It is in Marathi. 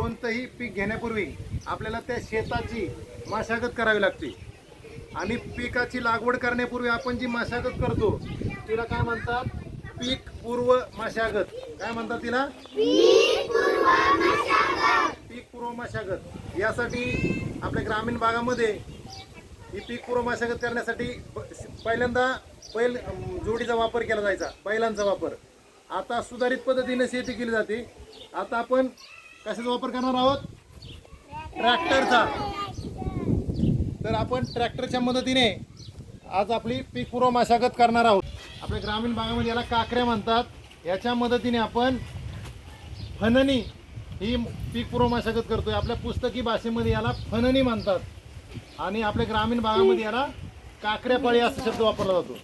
कोणतंही पीक घेण्यापूर्वी आपल्याला त्या शेताची मशागत करावी लागते. आणि पिकाची लागवड करण्यापूर्वी आपण जी मशागत करतो तिला काय म्हणतात? पीक पूर्व मशागत. काय म्हणतात तिला? पीक पूर्व मशागत. यासाठी आपल्या ग्रामीण भागामध्ये ही पीक पूर्व मशागत करण्यासाठी प- पहिल्यांदा बैल जोडीचा वापर केला जायचा बैलांचा वापर. आता सुधारित पद्धतीने शेती केली जाते. आता आपण कशाचा वापर करणार आहोत? ट्रॅक्टरचा तर आपण ट्रॅक्टरच्या मदतीने आज आपली पीक पूर्व मशागत करणार आहोत. आपल्या ग्रामीण भागामध्ये याला काकऱ्या म्हणतात. याच्या मदतीने आपण फननी ही पीक पूर्व मशागत करतोय. आपल्या पुस्तकी भाषेमध्ये याला फननी म्हणतात. आणि आपल्या ग्रामीण भागामध्ये याला काकऱ्यापाळी असा शब्द वापरला जातो.